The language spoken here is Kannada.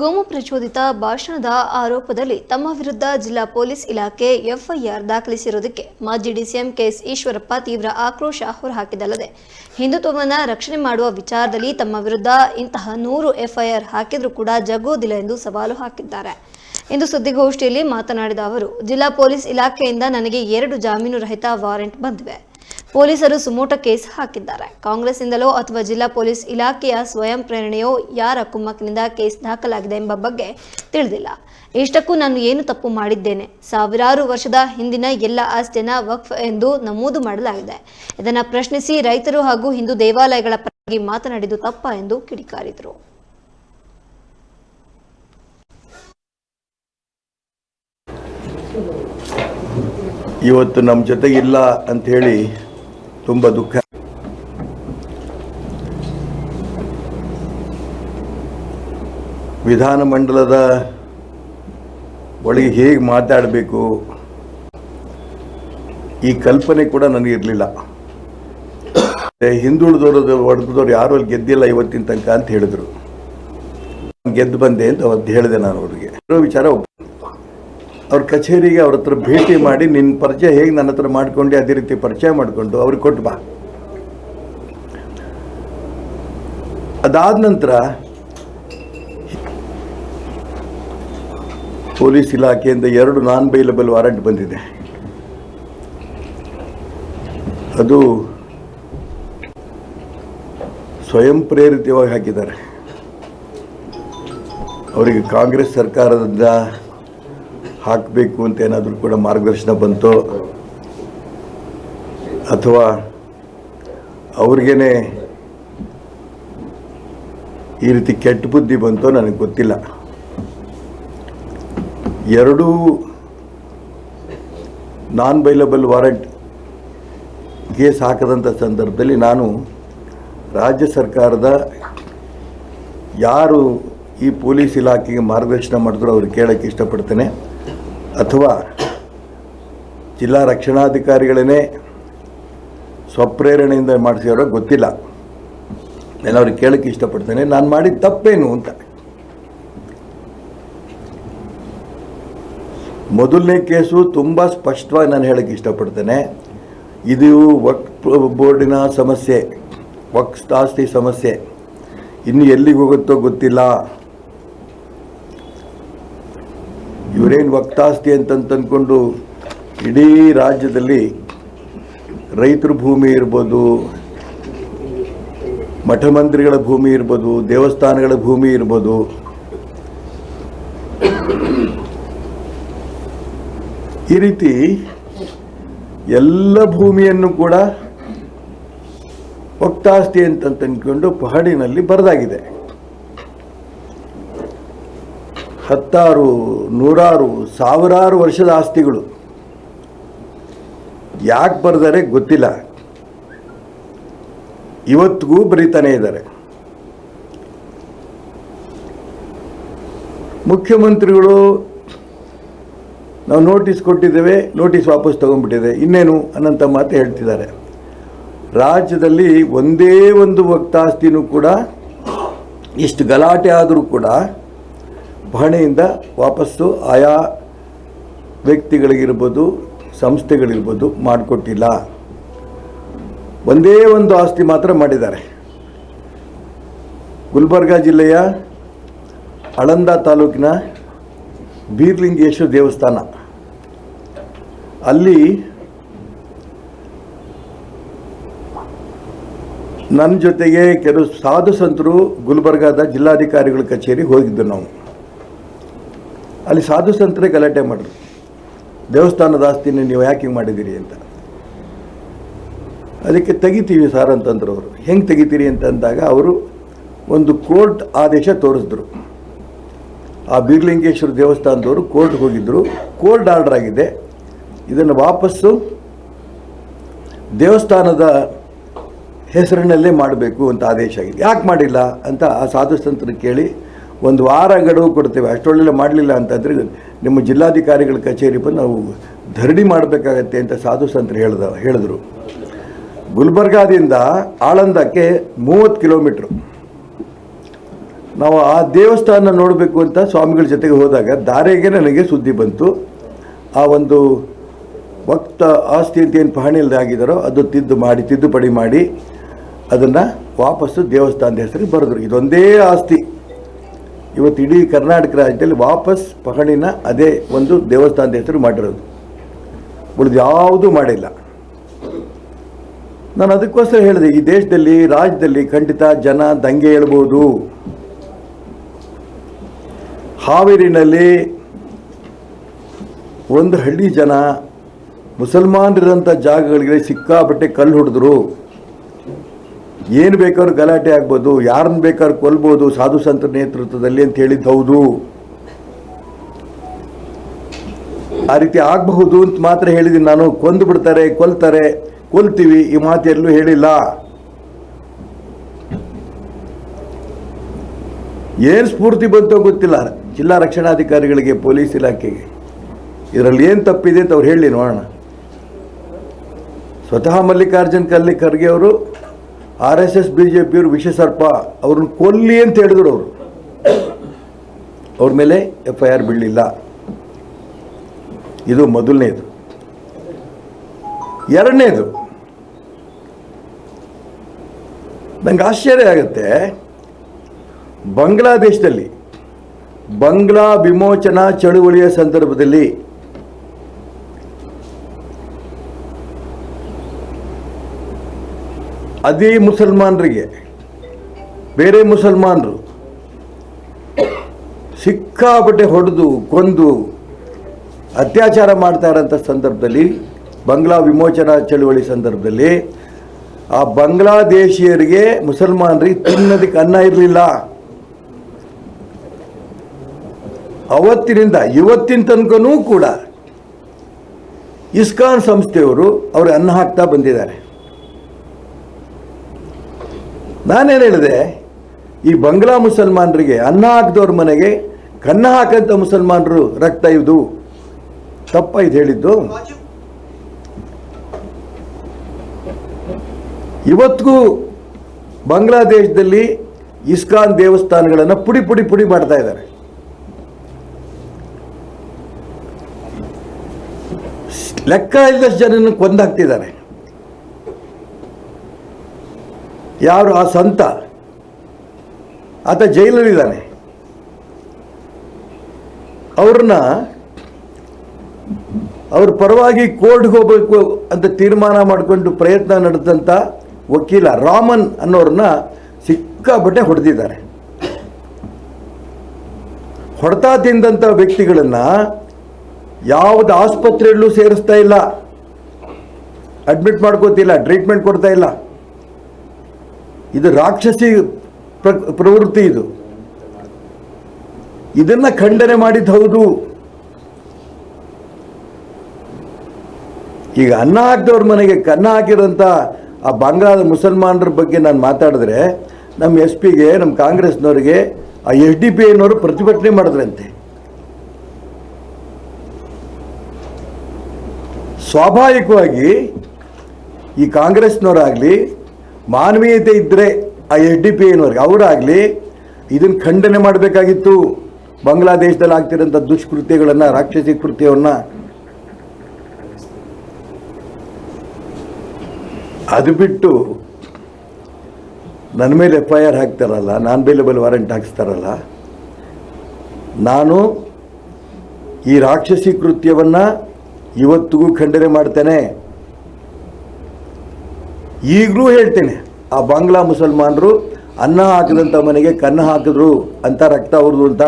ಕೋಮು ಪ್ರಚೋದಿತ ಭಾಷಣದ ಆರೋಪದಲ್ಲಿ ತಮ್ಮ ವಿರುದ್ಧ ಜಿಲ್ಲಾ ಪೊಲೀಸ್ ಇಲಾಖೆ ಎಫ್ಐಆರ್ ದಾಖಲಿಸಿರುವುದಕ್ಕೆ ಮಾಜಿ ಡಿಸಿಎಂ ಕೆಎಸ್ ಈಶ್ವರಪ್ಪ ತೀವ್ರ ಆಕ್ರೋಶ ಹೊರಹಾಕಿದಲ್ಲದೆ ಹಿಂದುತ್ವವನ್ನು ರಕ್ಷಣೆ ಮಾಡುವ ವಿಚಾರದಲ್ಲಿ ತಮ್ಮ ವಿರುದ್ಧ ಇಂತಹ ನೂರು ಎಫ್ಐಆರ್ ಹಾಕಿದರೂ ಕೂಡ ಜಗ್ಗೋದಿಲ್ಲ ಎಂದು ಸವಾಲು ಹಾಕಿದ್ದಾರೆ. ಇಂದು ಸುದ್ದಿಗೋಷ್ಠಿಯಲ್ಲಿ ಮಾತನಾಡಿದ ಅವರು, ಜಿಲ್ಲಾ ಪೊಲೀಸ್ ಇಲಾಖೆಯಿಂದ ನನಗೆ ಎರಡು ಜಾಮೀನು ರಹಿತ ವಾರೆಂಟ್ ಬಂದಿವೆ. ಪೊಲೀಸರು ಸುಮೋಟ ಕೇಸ್ ಹಾಕಿದ್ದಾರೆ. ಕಾಂಗ್ರೆಸ್ನಿಂದಲೋ ಅಥವಾ ಜಿಲ್ಲಾ ಪೊಲೀಸ್ ಇಲಾಖೆಯ ಸ್ವಯಂ ಪ್ರೇರಣೆಯೋ ಯಾರ ಕುಮ್ಮಕ್ಕಿನಿಂದ ಕೇಸ್ ದಾಖಲಾಗಿದೆ ಎಂಬ ಬಗ್ಗೆ ತಿಳಿದಿಲ್ಲ. ಇಷ್ಟಕ್ಕೂ ನಾನು ಏನು ತಪ್ಪು ಮಾಡಿದ್ದೇನೆ? ಸಾವಿರಾರು ವರ್ಷದ ಹಿಂದಿನ ಎಲ್ಲ ಆಸ್ತಿಯನ್ನ ವಕ್ಫ್ ಎಂದು ನಮೂದು ಮಾಡಲಾಗಿದೆ. ಇದನ್ನ ಪ್ರಶ್ನಿಸಿ ರೈತರು ಹಾಗೂ ಹಿಂದೂ ದೇವಾಲಯಗಳ ಪರವಾಗಿ ಮಾತನಾಡಿದ್ದು ತಪ್ಪ ಎಂದು ಕಿಡಿಕಾರಿದರು. ಇವತ್ತು ನಮ್ಮ ಜೊತೆಗಿಲ್ಲ ಅಂತ ಹೇಳಿ ತುಂಬ ದುಃಖ. ವಿಧಾನಮಂಡಲದ ಒಳಗೆ ಹೇಗೆ ಮಾತಾಡಬೇಕು? ಈ ಕಲ್ಪನೆ ಕೂಡ ನನಗಿರಲಿಲ್ಲ ಹಿಂದುಳಿದವರು ಹೊಡೆದವ್ರು ಯಾರು ಅಲ್ಲಿ ಗೆದ್ದಿಲ್ಲ ಇವತ್ತಿನ ತನಕ ಅಂತ ಹೇಳಿದ್ರು. ಗೆದ್ದು ಬಂದೆ ಅಂತ ಅವತ್ತು ಹೇಳಿದೆ ನಾನು ಅವ್ರಿಗೆ. ವಿಚಾರ ಅವ್ರ ಕಚೇರಿಗೆ ಅವ್ರ ಹತ್ರ ಭೇಟಿ ಮಾಡಿ ನಿನ್ನ ಪರಿಚಯ ಹೇಗೆ ನನ್ನ ಹತ್ರ ಮಾಡ್ಕೊಂಡು, ಅದೇ ರೀತಿ ಪರಿಚಯ ಮಾಡಿಕೊಂಡು ಅವ್ರಿಗೆ ಕೊಟ್ಟು ಬಾ. ಅದಾದ ನಂತರ ಪೊಲೀಸ್ ಇಲಾಖೆಯಿಂದ ಎರಡು ನಾನ್ ಬೈಲಬಲ್ ವಾರಂಟ್ ಬಂದಿದೆ. ಅದು ಸ್ವಯಂ ಪ್ರೇರಿತವಾಗಿ ಹಾಕಿದ್ದಾರೆ. ಅವರಿಗೆ ಕಾಂಗ್ರೆಸ್ ಸರ್ಕಾರದಿಂದ ಹಾಕಬೇಕು ಅಂತ ಏನಾದರೂ ಕೂಡ ಮಾರ್ಗದರ್ಶನ ಬಂತೋ? ಅಥವಾ ಅವ್ರಿಗೇನೆ ಈ ರೀತಿ ಕೆಟ್ಟ ಬುದ್ಧಿ ಬಂತೋ ನನಗೆ ಗೊತ್ತಿಲ್ಲ. ಎರಡೂ ನಾನ್ ಬೈಲಬಲ್ ವಾರಂಟ್ ಕೇಸ್ ಹಾಕದಂಥ ಸಂದರ್ಭದಲ್ಲಿ ನಾನು ರಾಜ್ಯ ಸರ್ಕಾರದ ಯಾರು ಈ ಪೊಲೀಸ್ ಇಲಾಖೆಗೆ ಮಾರ್ಗದರ್ಶನ ಮಾಡಿದ್ರು ಅವ್ರಿಗೆ ಕೇಳೋಕ್ಕೆ ಇಷ್ಟಪಡ್ತೇನೆ. ಅಥವಾ ಜಿಲ್ಲಾ ರಕ್ಷಣಾಧಿಕಾರಿಗಳೇ ಸ್ವಪ್ರೇರಣೆಯಿಂದ ಮಾಡಿಸಿರೋ ಗೊತ್ತಿಲ್ಲ. ನಾನು ಅವ್ರಿಗೆ ಕೇಳೋಕ್ಕೆ ಇಷ್ಟಪಡ್ತೇನೆ. ನಾನು ಮಾಡಿದ ತಪ್ಪೇನು ಅಂತ. ಮೊದಲನೇ ಕೇಸು ತುಂಬ ಸ್ಪಷ್ಟವಾಗಿ ನಾನು ಹೇಳಕ್ಕೆ ಇಷ್ಟಪಡ್ತೇನೆ. ಇದು ವಕ್ ಬೋರ್ಡಿನ ಸಮಸ್ಯೆ, ವಕ್ಸ್ ಆಸ್ತಿ ಸಮಸ್ಯೆ. ಇನ್ನು ಎಲ್ಲಿಗೆ ಹೋಗುತ್ತೋ ಗೊತ್ತಿಲ್ಲ. ಇವರೇನು ವಕ್ತಾಸ್ತಿ ಅಂತ ಅಂದ್ಕೊಂಡು ಇಡೀ ರಾಜ್ಯದಲ್ಲಿ ರೈತರ ಭೂಮಿ ಇರ್ಬೋದು ಮಠ ಮಂದಿರಗಳ ಭೂಮಿ ಇರ್ಬೋದು, ದೇವಸ್ಥಾನಗಳ ಭೂಮಿ ಇರ್ಬೋದು, ಈ ರೀತಿ ಎಲ್ಲ ಭೂಮಿಯನ್ನು ಕೂಡ ವಕ್ತಾಸ್ತಿ ಅಂತ ಅಂದ್ಕೊಂಡು ಪಹಡಿನಲ್ಲಿ ಬರೆದಾಗಿದೆ. ಹತ್ತಾರು, ನೂರಾರು, ಸಾವಿರಾರು ವರ್ಷದ ಆಸ್ತಿಗಳು. ಯಾಕೆ ಬರೆದರೆ ಗೊತ್ತಿಲ್ಲ. ಇವತ್ತಿಗೂ ಬರೀತಾನೆ ಇದ್ದಾರೆ. ಮುಖ್ಯಮಂತ್ರಿಗಳು ನಾವು ನೋಟಿಸ್ ಕೊಟ್ಟಿದ್ದೇವೆ, ನೋಟಿಸ್ ವಾಪಸ್ ತಗೊಂಡ್ಬಿಟ್ಟಿದೆ. ಇನ್ನೇನು ಅನ್ನಂಥ ಮಾತು ಹೇಳ್ತಿದ್ದಾರೆ. ರಾಜ್ಯದಲ್ಲಿ ಒಂದೇ ಒಂದು ವಕ್ತಾಸ್ತಿನೂ ಕೂಡ, ಇಷ್ಟು ಗಲಾಟೆ ಆದರೂ ಕೂಡ ಪಹಣೆಯಿಂದ ವಾಪಸ್ಸು ಆಯಾ ವ್ಯಕ್ತಿಗಳಿಗಿರ್ಬೋದು, ಸಂಸ್ಥೆಗಳಿರ್ಬೋದು ಮಾಡಿಕೊಟ್ಟಿಲ್ಲ. ಒಂದೇ ಒಂದು ಆಸ್ತಿ ಮಾತ್ರ ಮಾಡಿದ್ದಾರೆ. ಗುಲ್ಬರ್ಗ ಜಿಲ್ಲೆಯ ಅಳಂದ ತಾಲೂಕಿನ ಬೀರ್ಲಿಂಗೇಶ್ವರ ದೇವಸ್ಥಾನ. ಅಲ್ಲಿ ನನ್ನ ಜೊತೆಗೆ ಕೆಲವು ಸಾಧು ಸಂತರು ಗುಲ್ಬರ್ಗಾದ ಜಿಲ್ಲಾಧಿಕಾರಿಗಳ ಕಚೇರಿಗೆ ಹೋಗಿದ್ದು ನಾವು. ಅಲ್ಲಿ ಸಾಧು ಸಂತರೇ ಗಲಾಟೆ ಮಾಡಿದ್ರು ದೇವಸ್ಥಾನದ ಆಸ್ತಿನ ನೀವು ಯಾಕೆ ಹಿಂಗೆ ಮಾಡಿದ್ದೀರಿ ಅಂತ. ಅದಕ್ಕೆ ತೆಗಿತೀವಿ ಸರ್ ಅಂತಂದ್ರು ಅವರು ಹೆಂಗೆ ತೆಗಿತೀರಿ ಅಂತ ಅಂದಾಗ ಅವರು ಒಂದು ಕೋರ್ಟ್ ಆದೇಶ ತೋರಿಸಿದ್ರು. ಆ ಬೀರ್ಲಿಂಗೇಶ್ವರ ದೇವಸ್ಥಾನದವರು ಕೋರ್ಟ್ಗೆ ಹೋಗಿದ್ದರು ಕೋರ್ಟ್ ಆರ್ಡರ್ ಆಗಿದೆ. ಇದನ್ನು ವಾಪಸ್ಸು ದೇವಸ್ಥಾನದ ಹೆಸರಿನಲ್ಲೇ ಮಾಡಬೇಕು ಅಂತ ಆದೇಶ ಆಗಿದೆ. ಯಾಕೆ ಮಾಡಿಲ್ಲ ಅಂತ ಆ ಸಾಧು ಸಂತರು ಕೇಳಿ ಒಂದು ವಾರ ಗಡುವು ಕೊಡ್ತೇವೆ. ಅಷ್ಟೊಳ್ಳೆಲ್ಲ ಮಾಡಲಿಲ್ಲ ಅಂತಂದರೆ ನಿಮ್ಮ ಜಿಲ್ಲಾಧಿಕಾರಿಗಳ ಕಚೇರಿ ಬಂದು ನಾವು ಧರಣಿ ಮಾಡಬೇಕಾಗತ್ತೆ ಅಂತ ಸಾಧು ಸಂತರು ಹೇಳ್ದ, ಹೇಳಿದ್ರು. ಗುಲ್ಬರ್ಗಾದಿಂದ ಆಳಂದಕ್ಕೆ ಮೂವತ್ತು ಕಿಲೋಮೀಟ್ರ್. ನಾವು ಆ ದೇವಸ್ಥಾನ ನೋಡಬೇಕು ಅಂತ ಸ್ವಾಮಿಗಳ ಜೊತೆಗೆ ಹೋದಾಗ ದಾರಿಗೆ ನನಗೆ ಸುದ್ದಿ ಬಂತು. ಆ ಒಂದು ಭಕ್ತ ಆಸ್ತಿ ಅಂತ ಏನು ಪಹಣಿಯಲ್ಲಿ ಆಗಿದ್ದಾರೋ ಅದು ತಿದ್ದು ಮಾಡಿ, ತಿದ್ದುಪಡಿ ಮಾಡಿ ಅದನ್ನು ವಾಪಸ್ಸು ದೇವಸ್ಥಾನದ ಹೆಸರಿಗೆ ಬರೆದ್ರು. ಇದೊಂದೇ ಆಸ್ತಿ. ಇವತ್ತು ಇಡೀ ಕರ್ನಾಟಕ ರಾಜ್ಯದಲ್ಲಿ ವಾಪಸ್ ಪಹಣಿನ ಅದೇ ಒಂದು ದೇವಸ್ಥಾನದ ಹೆಸರು ಮಾಡಿರೋದು. ಉಳಿದು ಯಾವುದೂ ಮಾಡಿಲ್ಲ. ನಾನು ಅದಕ್ಕೋಸ್ಕರ ಹೇಳಿದೆ, ಈ ದೇಶದಲ್ಲಿ, ರಾಜ್ಯದಲ್ಲಿ ಖಂಡಿತ ಜನ ದಂಗೆ ಹೇಳ್ಬೋದು. ಹಾವೇರಿನಲ್ಲಿ ಒಂದು ಹಳ್ಳಿ ಜನ ಮುಸಲ್ಮಾನರಿರೋಂಥ ಜಾಗಗಳಿಗೆ ಸಿಕ್ಕಾಪಟ್ಟೆ ಕಲ್ಲು ಹೊಡೆದ್ರು. ಏನು ಬೇಕಾದ್ರೂ ಗಲಾಟೆ ಆಗ್ಬೋದು ಯಾರನ್ನ ಬೇಕಾದ್ರೂ ಕೊಲ್ಬೋದು ಸಾಧು ಸಂತರ ನೇತೃತ್ವದಲ್ಲಿ ಅಂತ ಹೇಳಿದ್ದು ಹೌದು. ಆ ರೀತಿ ಆಗಬಹುದು ಅಂತ ಮಾತ್ರ ಹೇಳಿದ್ದೀನಿ ನಾನು. ಕೊಂದು ಬಿಡ್ತಾರೆ, ಕೊಲ್ತಾರೆ, ಕೊಲ್ತೀವಿ, ಈ ಮಾತು ಎಲ್ಲೂ ಹೇಳಿಲ್ಲ. ಏನು ಸ್ಫೂರ್ತಿ ಬಂತೋ ಗೊತ್ತಿಲ್ಲ. ಜಿಲ್ಲಾ ರಕ್ಷಣಾಧಿಕಾರಿಗಳಿಗೆ, ಪೊಲೀಸ್ ಇಲಾಖೆಗೆ. ಇದರಲ್ಲಿ ಏನು ತಪ್ಪಿದೆ ಅಂತ ಅವ್ರು ಹೇಳಿ ನೋಡೋಣ. ಸ್ವತಃ ಮಲ್ಲಿಕಾರ್ಜುನ್ ಕಲ್ಲಿ ಖರ್ಗೆ ಅವರು R S S B J ಪಿಯವರು ಅವ್ರನ್ನ ಕೊಲ್ಲಿ ಅಂತ ಹೇಳಿದ್ರು ಅವರು. ಅವ್ರ ಮೇಲೆ ಎಫ್ ಐ ಆರ್ ಬೀಳಲಿಲ್ಲ. ಇದು ಮೊದಲನೇದು. ಎರಡನೇದು, ನಂಗೆ ಆಶ್ಚರ್ಯ ಆಗುತ್ತೆ, ಬಾಂಗ್ಲಾದೇಶದಲ್ಲಿ, ಬಂಗ್ಲಾ ವಿಮೋಚನಾ ಚಳುವಳಿಯ ಸಂದರ್ಭದಲ್ಲಿ ಅದೇ ಮುಸಲ್ಮಾನರಿಗೆ, ಬೇರೆ ಮುಸಲ್ಮಾನರು ಸಿಕ್ಕಾಪಟ್ಟೆ ಹೊಡೆದು, ಕೊಂದು ಅತ್ಯಾಚಾರ ಮಾಡ್ತಾ ಇರೋಂಥ ಸಂದರ್ಭದಲ್ಲಿ, ಬಂಗ್ಲಾ ವಿಮೋಚನಾ ಚಳುವಳಿ ಸಂದರ್ಭದಲ್ಲಿ, ಆ ಬಾಂಗ್ಲಾದೇಶಿಯರಿಗೆ ಮುಸಲ್ಮಾನರಿಗೆ ತಿನ್ನೋದಕ್ಕೆ ಅನ್ನ ಇರಲಿಲ್ಲ. ಅವತ್ತಿನಿಂದ, ಇವತ್ತಿನ ತನಕನೂ ಕೂಡ ಇಸ್ಕಾನ್ ಸಂಸ್ಥೆಯವರು ಅವ್ರಿಗೆ ಅನ್ನ ಹಾಕ್ತಾ ಬಂದಿದ್ದಾರೆ. ನಾನೇನು ಹೇಳಿದೆ? ಈ ಬಂಗ್ಲಾ ಮುಸಲ್ಮಾನರಿಗೆ, ಅನ್ನ ಹಾಕಿದವ್ರ ಮನೆಗೆ ಕನ್ನ ಹಾಕಂತ ಮುಸಲ್ಮಾನರು ರಕ್ತ ಇದು ತಪ್ಪ ಇದು ಹೇಳಿದ್ದು. ಇವತ್ತಿಗೂ ಬಾಂಗ್ಲಾದೇಶದಲ್ಲಿ ಇಸ್ಕಾನ್ ದೇವಸ್ಥಾನಗಳನ್ನು ಪುಡಿ ಪುಡಿ ಪುಡಿ ಮಾಡ್ತಾ ಇದ್ದಾರೆ. ಲೆಕ್ಕ ಇಲ್ಲದಷ್ಟು ಜನನ ಕೊಂದಾಕ್ತಿದ್ದಾರೆ. ಯಾರು ಆ ಸಂತ? ಆತ ಜೈಲಲ್ಲಿದ್ದಾನೆ. ಅವ್ರನ್ನ ಅವ್ರ ಪರವಾಗಿ ಕೋರ್ಟ್ಗೆ ಹೋಗಬೇಕು ಅಂತ ತೀರ್ಮಾನ ಮಾಡಿಕೊಂಡು ಪ್ರಯತ್ನ ನಡೆದಂಥ ವಕೀಲ ರಾಮನ್ ಅನ್ನೋರನ್ನ ಸಿಕ್ಕಾಪಟ್ಟೆ ಹೊಡೆದಿದ್ದಾರೆ. ಹೊಡೆತ ತಿಂದಂಥ ವ್ಯಕ್ತಿಗಳನ್ನು ಯಾವುದೇ ಆಸ್ಪತ್ರೆಯಲ್ಲೂ ಸೇರಿಸ್ತಾ ಇಲ್ಲ. ಅಡ್ಮಿಟ್ ಮಾಡ್ಕೋತಿಲ್ಲ ಟ್ರೀಟ್ಮೆಂಟ್ ಕೊಡ್ತಾ ಇಲ್ಲ. ಇದು ರಾಕ್ಷಸಿ ಪ್ರ- ಪ್ರವೃತ್ತಿ ಇದು. ಇದನ್ನ ಖಂಡನೆ ಮಾಡಿದ್ದು ಹೌದು. ಈಗ ಅನ್ನ ಹಾಕಿದವ್ರ ಮನೆಗೆ ಕನ್ನ ಹಾಕಿರೋಂಥ ಆ ಬಾಂಗ್ಲಾದ ಮುಸಲ್ಮಾನರ ಬಗ್ಗೆ ನಾನು ಮಾತಾಡಿದ್ರೆ ನಮ್ಮ ಎಸ್ ಪಿಗೆ ನಮ್ಮ ಕಾಂಗ್ರೆಸ್ನವರಿಗೆ, ಆ ಎಸ್ ಡಿ ಪಿ ಐನವರು ಪ್ರತಿಭಟನೆ ಮಾಡಿದ್ರಂತೆ. ಸ್ವಾಭಾವಿಕವಾಗಿ ಈ ಕಾಂಗ್ರೆಸ್ನವರಾಗಲಿ ಮಾನವೀಯತೆ ಇದ್ದರೆ ಆ ಎಸ್ ಡಿ ಪಿ ಏನವ್ರಿಗೆ ಅವರಾಗಲಿ ಇದನ್ನು ಖಂಡನೆ ಮಾಡಬೇಕಾಗಿತ್ತು. ಬಾಂಗ್ಲಾದೇಶದಲ್ಲಿ ಆಗ್ತಿರೋಂಥ ದುಷ್ಕೃತ್ಯಗಳನ್ನು, ರಾಕ್ಷಸಿ ಕೃತ್ಯವನ್ನು. ಅದು ಬಿಟ್ಟು ನನ್ನ ಮೇಲೆ ಎಫ್ ಐ ಆರ್ ಹಾಕ್ತಾರಲ್ಲ, ನಾನ್ ಬೇಲೆಬಲ್ ವಾರೆಂಟ್ ಹಾಕಿಸ್ತಾರಲ್ಲ, ನಾನು ಈ ರಾಕ್ಷಸಿ ಕೃತ್ಯವನ್ನು ಇವತ್ತಿಗೂ ಖಂಡನೆ ಮಾಡ್ತೇನೆ. ಈಗಲೂ ಹೇಳ್ತೇನೆ ಆ ಬಾಂಗ್ಲಾ ಮುಸಲ್ಮಾನರು ಅನ್ನ ಹಾಕಿದಂಥ ಮನೆಗೆ ಕನ್ನ ಹಾಕಿದ್ರು ಅಂತ ರಕ್ತ ಅವ್ರದ್ದು ಅಂತ.